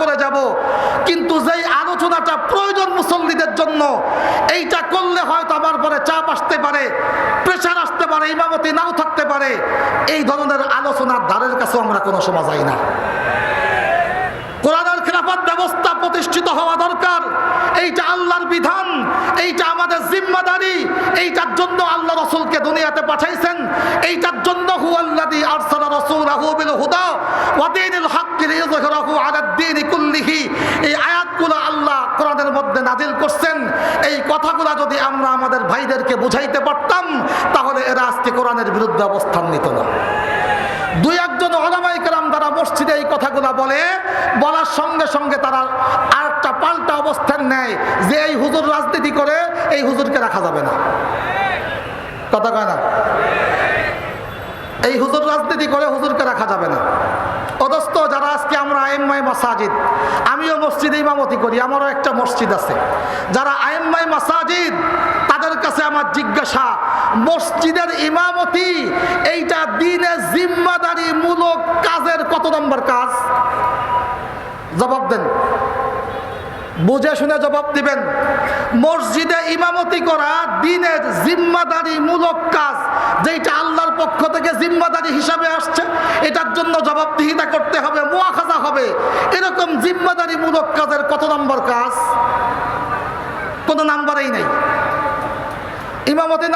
করে যাব। কিন্তু যেই আলোচনাটা প্রয়োজন মুসল্লিদের জন্য, এইটা করলে হয়তো আমার পরে চাপ আসতে পারে প্রেশার আসতে পারে, ইমামতি নাও থাকতে পারে। এই ধরনের আলোচনার ধারের কাছেও আমরা কোনো সময় যাই না। কোরআনের খেলাফত ব্যবস্থা প্রতিষ্ঠিত হওয়া দরকার। এইটা আল্লাহর বিধান, এইটা আমাদের জিম্মাদারি, এইটার জন্য আল্লাহ রসুলকে দুনিয়াতে পাঠাইছেন, এইটার জন্য হু আল্লাদি আরসালা রাসূলাহু বিল হুদা ওয়া দীনিল হাক্কি লিইয়ুযহিরাহু আলাদ কুল্লিহি। এই আল্লাহ মধ্যে এই যদি আমরা আমাদের ভাইদেরকে বুঝাইতে পারতাম, তাহলে বিরুদ্ধে অবস্থান নিত না একজন মসজিদে এই বলে, বলার সঙ্গে সঙ্গে তারা আরেকটা পাল্টা অবস্থান নেয় যে এই হুজুর রাজনীতি করে, এই হুজুরকে রাখা যাবে না। কথা কয় না? এই হুজুর রাজনীতি করে হুজুরকে রাখা যাবে না অদস্ত যারা আজকে আমরা আইম্মাই মাসাজিদ। আমিও মসজিদে ইমামতি করি, আমারও একটা মসজিদ আছে। যারা আইম্মাই মাসাজিদ, তাদের কাছে আমার জিজ্ঞাসা, মসজিদের ইমামতি, এইটা দিনে জিম্মাদারি মূলক কাজের কত নম্বর কাজ? জবাব দেন। বুঝে শুনে জবাব দিবেন। মসজিদে ইমামতি করা দিনের জিম্মাদারি মূলক কাজ যেটা আল্লাহর পক্ষ থেকে জিম্মাদারি হিসাবে আসছে, এটার জন্য জবাবদিহিতা করতে হবে মুয়াখাজা হবে। এরকম জিম্মাদারি মূলক কাজের কত নম্বর কাজ? কোনো নাম্বারেই নেই। ইমামতি